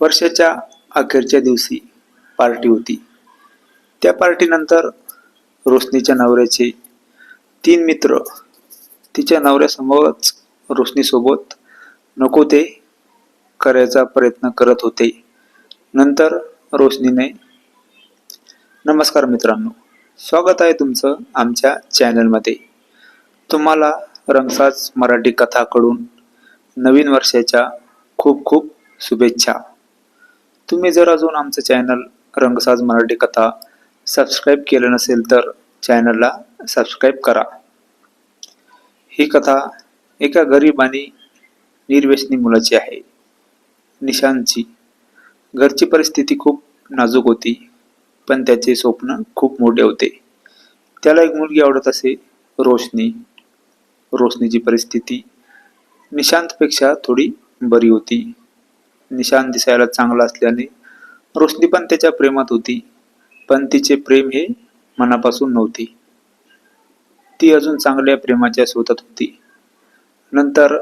वर्षाच्या अखेरच्या दिवशी पार्टी होती. त्या पार्टीनंतर रोशनीच्या नवऱ्याचे तीन मित्र तिच्या नवऱ्यासमोरच रोशनीसोबत नको ते करायचा प्रयत्न करत होते. नंतर रोशनीने नमस्कार मित्रांनो स्वागत आहे तुमचं आमच्या चॅनलमध्ये. तुम्हाला रंगसाज मराठी कथाकडून नवीन वर्षाच्या खूप खूप शुभेच्छा. तुम्ही जर अजून आमचं चॅनल रंगसाज मराठी कथा सबस्क्राईब केलं नसेल तर चॅनलला सबस्क्राईब करा. ही कथा एका गरीब आणि निर्व्यसनी मुलाची आहे. निशांतची. घरची परिस्थिती खूप नाजूक होती पण त्याचे स्वप्न खूप मोठे होते. त्याला एक मुलगी आवडत असे रोशनी. रोशनीची परिस्थिती निशांतपेक्षा थोडी बरी होती. निशान दिसायला चांगला असल्याने रोशनी पण त्याच्या प्रेमात होती. पण तिचे प्रेम हे मनापासून नव्हते. ती अजून चांगल्या प्रेमाच्या शोधात होती. नंतर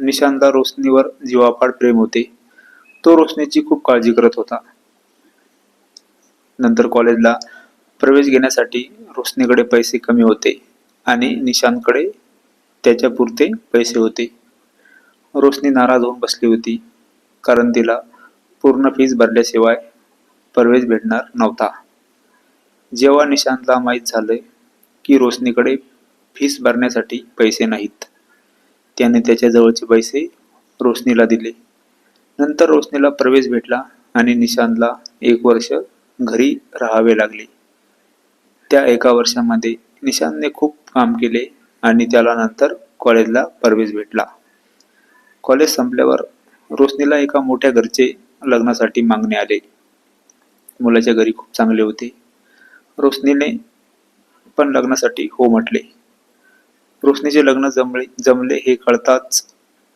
निशांतला रोशनीवर जीवापाड प्रेम होते. तो रोशनीची खूप काळजी करत होता. नंतर कॉलेजला प्रवेश घेण्यासाठी रोशनीकडे पैसे कमी होते आणि निशांतकडे त्याच्यापुरते पैसे होते. रोशनी नाराज होऊन बसली होती. कारण तिला पूर्ण फीज भरल्याशिवाय प्रवेश भेटणार नव्हता. जेव्हा निशांतला माहीत झालं की रोशनीकडे फीस भरण्यासाठी पैसे नाहीत त्याने त्याच्याजवळचे पैसे रोशनीला दिले. नंतर रोशनीला प्रवेश भेटला आणि निशांतला एक वर्ष घरी राहावे लागले. त्या एका वर्षामध्ये निशांतने खूप काम केले आणि त्याला नंतर कॉलेजला प्रवेश भेटला. कॉलेज संपल्यावर रोशनीला एका मोठ्या घरचे लग्नासाठी मागणे आले. मुलाच्या घरी खूप चांगले होते. रोशनीने पण लग्नासाठी हो म्हटले. रोशनीचे लग्न जमले जमले हे कळताच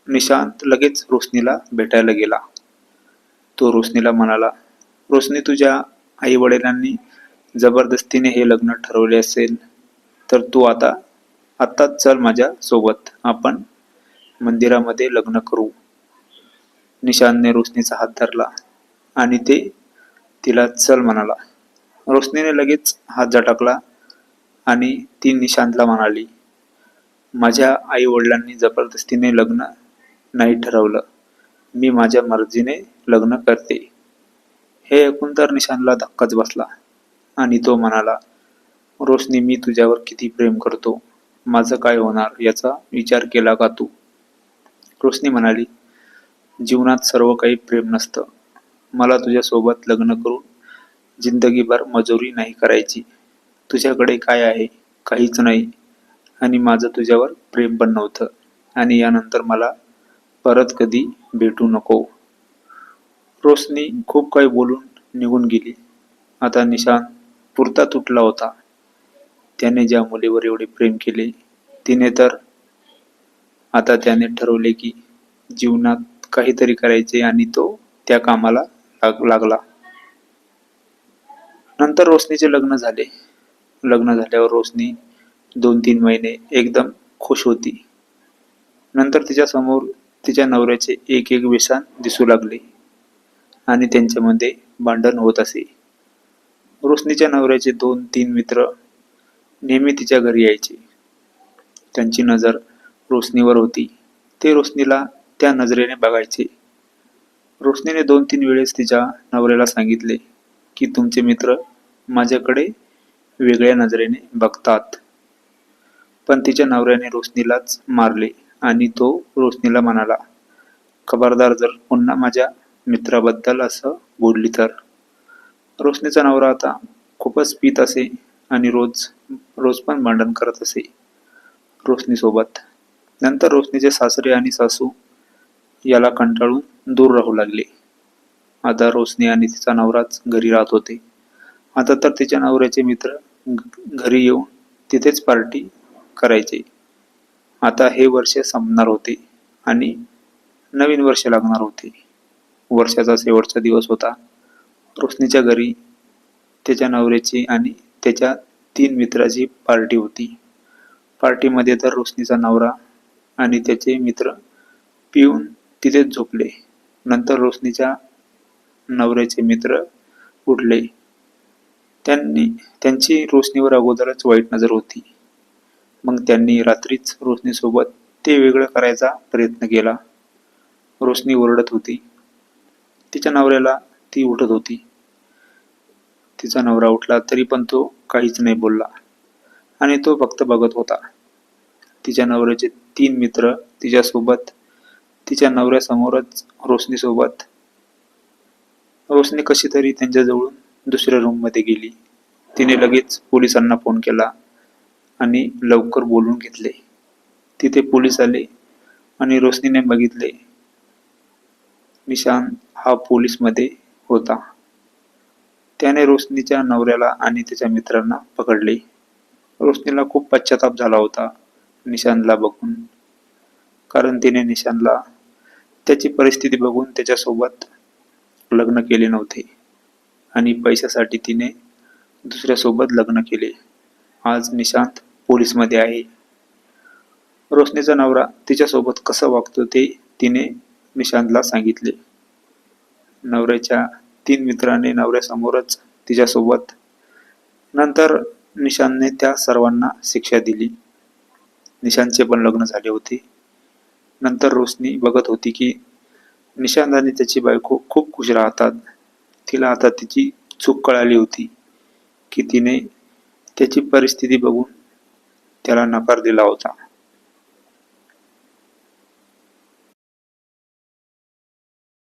निशांत लगेच रोशनीला भेटायला गेला. तो रोशनीला म्हणाला रोशनी तुझ्या आई वडिलांनी जबरदस्तीने हे लग्न ठरवले असेल तर तू आता आत्ताच चल माझ्या सोबत आपण मंदिरामध्ये लग्न करू. निशांतने रोशनीचा हात धरला आणि ते तिला चल म्हणाला. रोशनीने लगेच हात झटकला आणि ती निशांतला म्हणाली माझ्या आई वडिलांनी जबरदस्तीने लग्न नाही ठरवलं. मी माझ्या मर्जीने लग्न करते. हे ऐकून तर निशांतला धक्काच बसला आणि तो म्हणाला रोशनी मी तुझ्यावर किती प्रेम करतो? माझं काय होणार? याचा विचार केला का तू? रोशनी म्हणाली जीवनात सर्व काही प्रेम नसतं. मला तुझ्यासोबत लग्न करून जिंदगीभर मजुरी नाही करायची. तुझ्याकडे काय आहे काहीच नाही. आणि माझं तुझ्यावर प्रेम पण नव्हतं. आणि यानंतर मला परत कधी भेटू नको. रोशनी खूप काही बोलून निघून गेली. आता निशान पुरता तुटला होता. त्याने ज्या मुलीवर एवढे प्रेम केले तिने तर आता त्याने ठरवले की जीवनात काहीतरी करायचे आणि तो त्या कामाला लाग लागला. नंतर रोशनीचे लग्न झाले. लग्न झाल्यावर रोशनी दोन तीन महिने एकदम खुश होती. नंतर तिच्या समोर तिच्या नवऱ्याचे एक एक व्यसन दिसू लागले आणि त्यांच्यामध्ये भांडण होत असे. रोशनीच्या नवऱ्याचे दोन तीन मित्र नेहमी तिच्या घरी यायचे. त्यांची नजर रोशनीवर होती. ते रोशनीला त्या नजरेने बघायचे. रोशनीने दोन तीन वेळेस तिच्या नवऱ्याला सांगितले की तुमचे मित्र माझ्याकडे वेगळ्या नजरेने बघतात. पण तिच्या नवऱ्याने रोशनीलाच मारले आणि तो रोशनीला म्हणाला खबरदार जर पुन्हा माझ्या मित्राबद्दल असं बोलली तर. रोशनीचा नवरा आता खूपच पित असे आणि रोज रोज पण भांडण करत असे रोशनीसोबत. नंतर रोशनीचे सासरे आणि सासू याला कंटाळून दूर राहू लागले. आता रोशनी आणि तिचा नवराच घरी राहत होते. आता तर तिच्या नवऱ्याचे मित्र घ- घरी येऊन तिथेच पार्टी करायचे. आता हे वर्ष संपणार होते आणि नवीन वर्ष लागणार होते. वर्षाचा शेवटचा दिवस होता. रोशनीच्या घरी त्याच्या नवऱ्याची आणि त्याच्या तीन मित्राची पार्टी होती. पार्टीमध्ये तर रोशनीचा नवरा आणि त्याचे मित्र पिऊन तिथेच झोपले. नंतर रोशनीच्या नवऱ्याचे मित्र उठले. त्यांनी त्यांची रोशनीवर अगोदरच वाईट नजर होती. मग त्यांनी रात्रीच रोशनीसोबत ते वेगळं करायचा प्रयत्न केला. रोशनी ओरडत होती. तिच्या नवऱ्याला ती उठत होती. तिचा नवरा उठला तरी पण तो काहीच नाही बोलला. आणि तो फक्त बघत होता. तिच्या नवऱ्याचे तीन मित्र तिच्यासोबत तिच्या नवऱ्यासमोरच रोशनीसोबत. रोशनी कशी तरी त्यांच्याजवळून दुसऱ्या रूममध्ये गेली. तिने लगेच पोलिसांना फोन केला आणि लवकर बोलून घेतले. तिथे पोलीस आले आणि रोशनीने बघितले निशान हा पोलीसमध्ये होता. त्याने रोशनीच्या नवऱ्याला आणि त्याच्या मित्रांना पकडले. रोशनीला खूप पश्चाताप झाला होता. निशांतला बघून. कारण तिने निशांतला त्याची परिस्थिती बघून त्याच्यासोबत लग्न केले नव्हते. आणि पैशासाठी तिने दुसऱ्यासोबत लग्न केले. आज निशांत पोलीसमध्ये आहे. रोशनीचा नवरा तिच्यासोबत कसं वागतो ते तिने निशांतला सांगितले. नवऱ्याच्या तीन मित्रांनी नवऱ्यासमोरच तिच्यासोबत. नंतर निशांतने त्या सर्वांना शिक्षा दिली. निशांतचे पण लग्न झाले होते. नंतर रोशनी बघत होती की निशांत आणि त्याची बायको खूप खुश राहतात. तिला आता तिची चूक कळाली होती की तिने त्याची परिस्थिती बघून त्याला नकार दिला होता.